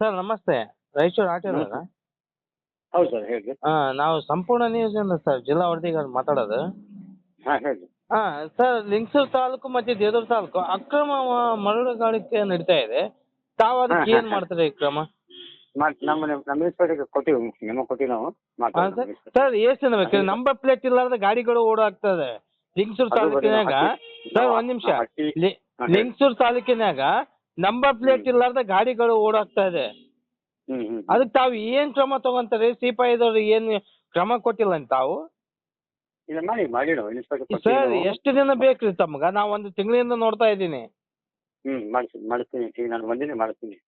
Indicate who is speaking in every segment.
Speaker 1: Sir ನಮಸ್ತೆ. ರಾಯಚೂರು ಆಟೋದಲ್ಲ
Speaker 2: ಹೌದು sir ಹೇಳಿ.
Speaker 1: ಹಾ ನಾವು ಸಂಪೂರ್ಣ ನ್ಯೂಸಿಂದ ಸರ್ ಜಿಲ್ಲಾ ವರದಿಗಾರ ಮಾತಾಡೋದು.
Speaker 2: ಹಾ ಹೇಳಿ.
Speaker 1: ಹಾಂ ಸರ್ ಲಿಂಗಸೂರು ತಾಲೂಕು ಮತ್ತೆ ದೇದೂರು ತಾಲೂಕು ಅಕ್ರಮ ಮರಳು ಮರಳುಗಾರಿಕೆ ನಡೀತಾ ಇದೆ. ತಾವು ಅದಕ್ಕೆ ಏನ್ ಮಾಡ್ತಾರೆ ಈ ಕ್ರಮ?
Speaker 2: ಮಾಡಿ ನಮ್ಮ ನಮ್ಮ ಮುನ್ಸಿಪಾಲಿಟಿಗೆ ಕೊಟ್ಟಿವಿ ನಿಮ್ಮ ಕೊಟ್ಟಿವಿ ನಾವು
Speaker 1: ಹಾಂ
Speaker 2: ಮಾತಾಡ್ತೀವಿ
Speaker 1: ಸರ್ ಸರ್ ಎಷ್ಟು ಜನ ಬೇಕು? ನಂಬರ್ ಪ್ಲೇಟ್ ಇಲ್ಲಾರ್ದ ಗಾಡಿಗಳು ಓಡಾಗ್ತದೆ. ಲಿಂಗಸೂರು
Speaker 2: ಅದು ಬರೀ
Speaker 1: ತಾಲೂಕಿನಾಗ
Speaker 2: ಹಟ್ಟಿ-
Speaker 1: ಸರ್ ಒಂದ್ ನಿಮಿಷ.
Speaker 2: ಹಟ್ಟಿ-
Speaker 1: ಲಿ
Speaker 2: ಹಾ, ಹೇಳಿ.
Speaker 1: ಲಿಂಗಸೂರು ತಾಲೂಕಿನಾಗ ನಂಬರ್ ಪ್ಲೇಟ್. ಇಲ್ಲಾರ್ದ ಗಾಡಿಗಳು ಓಡಾಗ್ತಾ ಇದೆ.
Speaker 2: ಹ್ಮ್ ಹ್ಮ್
Speaker 1: ಅದಕ್ಕೆ ತಾವು ಏನ್ ಕ್ರಮ ತಗೊಂತಾರೆ? ಸಿಪಾಯಿದವ್ರು ಏನ್ ಕ್ರಮ ಕೊಟ್ಟಿಲ್ಲ ತಾವು?
Speaker 2: ಇಲ್ಲ ಮಾಡಿ ಮಾಡಿ ನಾವು ಇನ್ಸ್ಪೆಕ್ಟರ್
Speaker 1: ಸರ್ ಎಷ್ಟು ದಿನ ಬೇಕ್ರಿ ತಮ್ಗ? ನಾವ್ ಒಂದು ತಿಂಗಳಿಂದ ನೋಡ್ತಾ ಇದ್ದೀನಿ.
Speaker 2: ಹ್ಮ್ ಮಾಡಿಸ್ತೀನಿ ಮಾಡಿಸ್ತೀನಿ. ಈಗ ನಾನು ಮಾಡಿಸ್ತೀನಿ.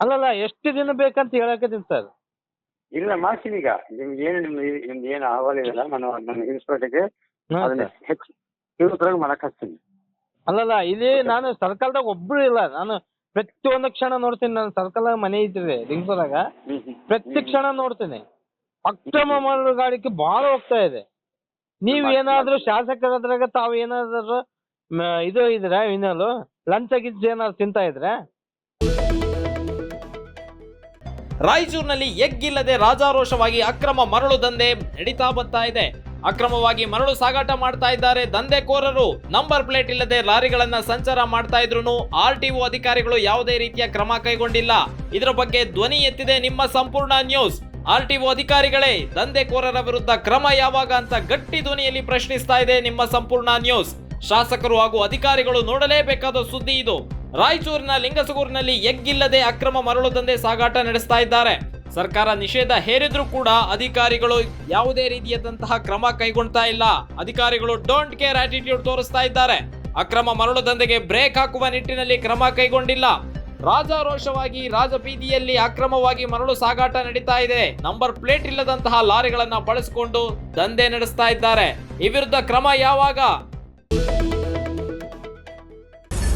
Speaker 1: ಅಲ್ಲಲ್ಲ ಎಷ್ಟು ದಿನ ಬೇಕಂತ ಹೇಳಕತ್ತೀನಿ ಸರ್.
Speaker 2: ಇಲ್ಲ ಮಾಡ್ತೀನಿ ಈಗ. ನಿಮ್ಗೆ ಏನು ನಿಮ್ದು ನಿಮ್ದು ಏನು ಅಹವಾಲು ಇದೆಯಲ್ಲ ನಾನು ನನ್ನ ಇನ್ಸ್ಪೆಕ್ಟರ್ಗೆ ಅದನ್ನ ಹೆಚ್ಚು ತೀವ್ರವಾಗಿ ಮಾಡಕ್ ಹಚ್ತೀನಿ.
Speaker 1: ಅಲ್ಲಲ್ಲ ಇಲ್ಲಿ ನಾನು ಸರ್ಕಾರದಾಗ ಒಬ್ರು ಇಲ್ಲ. ನಾನು ಪ್ರತಿಯೊಂದು ಕ್ಷಣ ನೋಡ್ತೀನಿ ನಾನು. ಸರ್ಕಲ್ ಮನೆ ಇದ್ರೆ
Speaker 2: ರಿಂಗ್ಸೂರಾಗ
Speaker 1: ಪ್ರತಿ ಕ್ಷಣ ನೋಡ್ತೀನಿ. ಅಕ್ರಮ ಮರಳುಗಾರಿಕೆ ಬಹಳ ಹೋಗ್ತಾ ಇದೆ. ನೀವ್ ಏನಾದರೂ ಶಾಸಕರದ್ರಾಗ ತಾವು ಏನಾದರೂ ಇದು ಇದ್ರ ಇನ್ನಲು ಲಂಚ ಗಿಂಚ ಏನಾದ್ರು ತಿಂತಾ ಇದ್ರೆ?
Speaker 3: ರಾಯಚೂರಿನಲ್ಲಿ ಎಗ್ಗಿಲ್ಲದೆ ರಾಜಾರೋಷವಾಗಿ ಅಕ್ರಮ ಮರಳು ದಂಧೆ ನಡೀತಾ ಬರ್ತಾ ಇದೆ. ಅಕ್ರಮವಾಗಿ ಮರಳು ಸಾಗಾಟ ಮಾಡ್ತಾ ಇದ್ದಾರೆ ದಂಧೆಕೋರರು. ನಂಬರ್ ಪ್ಲೇಟ್ ಇಲ್ಲದೆ ಲಾರಿಗಳನ್ನ ಸಂಚಾರ ಮಾಡ್ತಾ ಇದ್ರು ಆರ್ ಟಿ ಅಧಿಕಾರಿಗಳು ಯಾವುದೇ ರೀತಿಯ ಕ್ರಮ ಕೈಗೊಂಡಿಲ್ಲ. ಇದರ ಬಗ್ಗೆ ಧ್ವನಿ ಎತ್ತಿದೆ ನಿಮ್ಮ ಸಂಪೂರ್ಣ ನ್ಯೂಸ್. ಆರ್ ಟಿ ಅಧಿಕಾರಿಗಳೇ, ದಂಧೆಕೋರರ ವಿರುದ್ಧ ಕ್ರಮ ಯಾವಾಗ ಅಂತ ಗಟ್ಟಿ ಧ್ವನಿಯಲ್ಲಿ ಪ್ರಶ್ನಿಸ್ತಾ ಇದೆ ನಿಮ್ಮ ಸಂಪೂರ್ಣ ನ್ಯೂಸ್. ಶಾಸಕರು ಹಾಗೂ ಅಧಿಕಾರಿಗಳು ನೋಡಲೇಬೇಕಾದ ಸುದ್ದಿ ಇದು. ರಾಯಚೂರಿನ ಲಿಂಗಸಗೂರಿನಲ್ಲಿ ಎಗ್ಗಿಲ್ಲದೆ ಅಕ್ರಮ ಮರಳು ದಂಧೆ ಸಾಗಾಟ ನಡೆಸ್ತಾ ಇದ್ದಾರೆ. ಸರ್ಕಾರ ನಿಷೇಧ ಹೇರಿದ್ರೂ ಕೂಡ ಅಧಿಕಾರಿಗಳು ಯಾವುದೇ ರೀತಿಯಾದಂತಹ ಕ್ರಮ ಕೈಗೊಳ್ತಾ ಇಲ್ಲ. ಅಧಿಕಾರಿಗಳು ಡೋಂಟ್ ಕೇರ್ ಆಟಿಟ್ಯೂಡ್ ತೋರಿಸ್ತಾ ಇದ್ದಾರೆ. ಅಕ್ರಮ ಮರಳು ದಂಧೆಗೆ ಬ್ರೇಕ್ ಹಾಕುವ ನಿಟ್ಟಿನಲ್ಲಿ ಕ್ರಮ ಕೈಗೊಂಡಿಲ್ಲ. ರಾಜಾರೋಷವಾಗಿ ರಾಜಬೀದಿಯಲ್ಲಿ ಅಕ್ರಮವಾಗಿ ಮರಳು ಸಾಗಾಟ ನಡೀತಾ ಇದೆ. ನಂಬರ್ ಪ್ಲೇಟ್ ಇಲ್ಲದಂತಹ ಲಾರಿಗಳನ್ನ ಬಳಸಿಕೊಂಡು ದಂಧೆ ನಡೆಸ್ತಾ ಇದ್ದಾರೆ. ಈ ವಿರುದ್ಧ ಕ್ರಮ ಯಾವಾಗ?